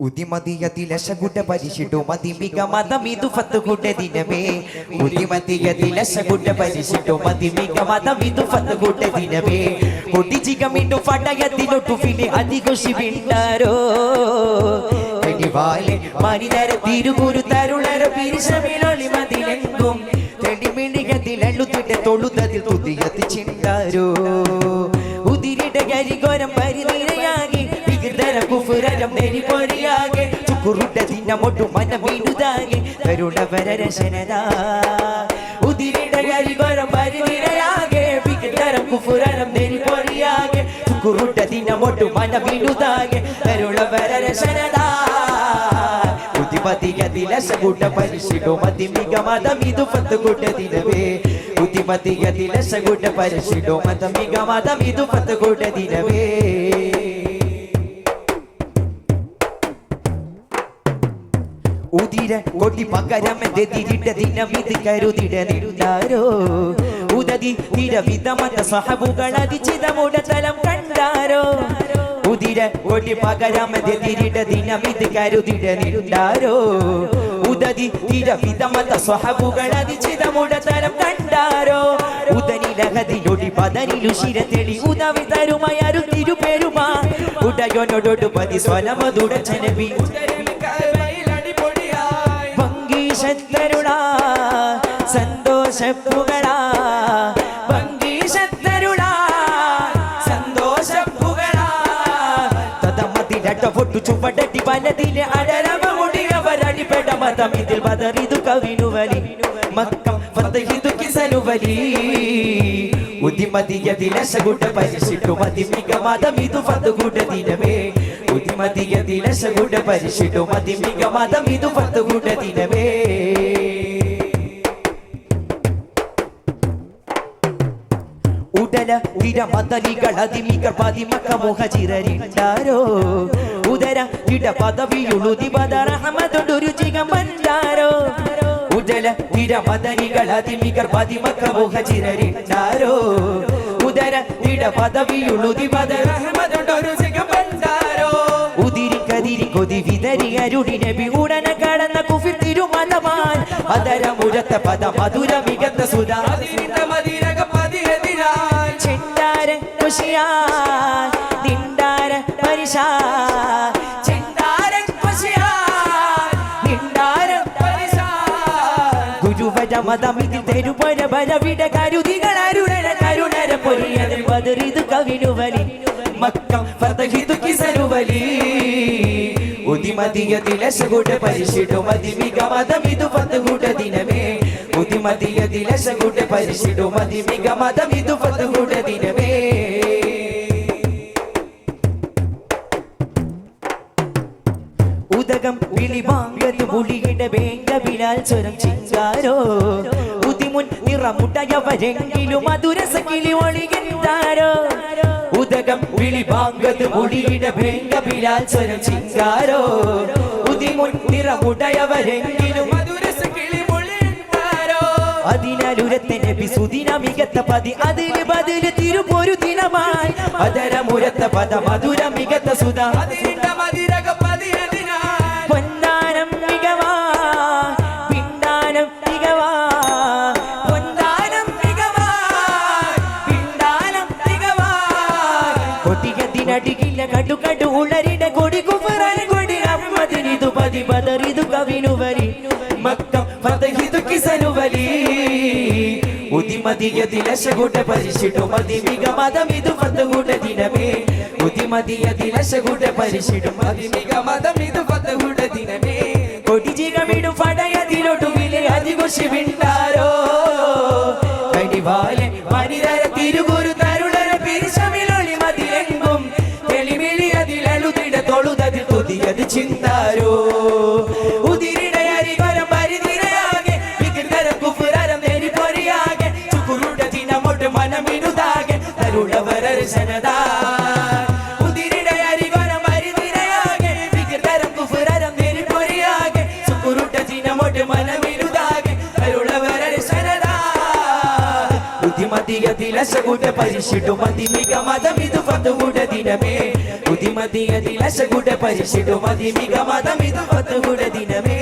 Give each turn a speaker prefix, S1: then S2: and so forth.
S1: ഉദിമതിയതിലശകുട പരിശിടു മതിമിക മതമിതു ഫത്തുകുട ദിനമേ. പരിനിരയാകി വികൃതര കുഫുരം നെരിപൊരിയാകെ ചുക്കുറുട്ട ദിനമൊട്ടു മനമീനുതാകെ. കരുണവര രശനതാ ഉതിരിട കരികോരം പരിനിരയാകെ വികൃതര കുഫുരം നെരിപൊരിയാകെ ചുക്കുറുട്ട ദിനമൊട്ടു മനമീനുതാകെ. കരുണവര രശനതാ ഉതിമതിയതിലസകൂട്ട പരിശിടോ മതിമിക മതമിതു ഫത്തുകൂട്ട ദിനവേ ഉതിമതിയതിലസകൂട്ട പരിശിടോ മതമിക മതമിതു ഫത്തുകൂട്ട ദിനവേ ഉതിര കൊട്ടി പകരമെന്റെ തിരിട്ട ദിനം ഇത് കരുതിട നിരുന്നാരോ ഉദതി തിരവിധമത സഹബുകൾ അതിചിതമുട തലം കണ്ടാരോ? ഉതിര കൊട്ടി പകരമെന്റെ തിരിട്ട ദിനം ഇത് കരുതിട നിരുന്നാരോ ഉദതി തിരവിധമത സഹബുകൾ അതിചിതമുട തലം കണ്ടാരോ? ഉദനിലഹതിലൊടി പതനിലു ശിരത്തെളി ഉദവി തരുമയരു തിരുപെരുമാ. ഉടയോനോടൊടു പതി സ്വലമതുടച്ചനവി ഭംഗീശത്തരുളാ സന്തോഷപ്പുകളാ ചുവടട്ടി വലതിലെ അടരവ മുടിയവരടിപ്പെട്ട മതം ഇതിൽ ബദറിതു കവിനുവലി മക്കം ഉദിമതിയതിലശകുട്ട പരിശിട്ടു മതിമിക മതം ഇതു ഫതുകൂട്ട ദിനമേ. ഉദിമതിയതിലശകുട്ട പരിശിട്ടു മതിമിക മതം ഇതു ഫതുകൂട്ട ദിനമേ. ഉടല തിരമതലികൾ അതിമികൾ പതിമക്ക മുഖചിരരിണ്ടാരോ ഉദര ഇട പദവിയുളുതി പദറഹമതൊരു ചികമല്ലാരോ ഉടല നിരമദനികൾ അതിമികർ പതിമക്ക മുഖചിരരിണ്ടാരോ ഉദര ഇട പദവിയുളുതി പദറഹമതൊരു ചികമല്ലാരോ ഉതിരി കതിരി കൊതി വിതരി അരുടി നബി ഉടന കടന്ന കുഫിർ അദര അതരമുഴത്ത പദ മധുര മികത്ത സുധാ. ചെണ്ടാര കുശിയാ നിണ്ടാര പരിശാ മതമിതിൽ തെരുപര വരവിട കരുതികൾ അരുണര കരുണര പൊരിയതിൽ പതറിതു കവിനുവലി മക്കം ഫതഹിതു കിസനുവലി ഉദിമതിയതിലശകുട പരിശിടു മതിമിക മതമിതു ഫതകൂട ദിനമേ. ഉദിമതിയതിലശകുട പരിശിടു മതിമിക മതമിതു ഫതകൂട ദിനമേ. ഉദകം വിളിവാങ്കത് മുളിയിട വേണ്ട വിലാൽ സ്വരം ചിങ്കാരോ? നിറമുട്ടയവരെങ്കിലും മധുരസ കിളി ഒളിയാരോ ഉദകം വിളിവാങ്കത് മുളിയിട വേണ്ട വിലാൽ സ്വരം ചിങ്കാരോ? ഉദിമുൻ നിറമുട്ടയവരെങ്കിലും മധുരസ കിളി ഒളികെന്താരോ അതിനാലുരത്തെ സുദിന മികത്ത പതി. അതിന് ബതിൽ തിരുപൊരു ദിനമായി. ഉദിമതിയതിലശകൂട്ട പരിശിട്ടു മതിമിക മതമിതു ഫതകൂട്ട ദിനമേ. ഉദിമതിയതിലശകൂട്ട പരിശിട്ടു മതിമിക മതമിതു ഫതകൂട്ട ദിനമേ. കൊടിജികമിടും പടയതിലോട്ടു വിലെ അതികുശി വിണ്ടാരോ കടിവാലെ മനിതര തിരുകുരു തരുണര പിരിശമിലൊളി മതിലെങ്കും. തെളിമിളി അതിലെഴുതിട തൊഴുതതിൽ തുതിയത് ചിന്താരോ അരുളവരർശനതാ ബുദ്ധിമതിയതിലശകുട പരിശിടു മതിമിക മതമിതു ഫതുകുട ദിനമേ. ബുദ്ധിമതിയതിലശകുട പരിശിടു മതിമിക മതമിതു ഫതുകുട ദിനമേ.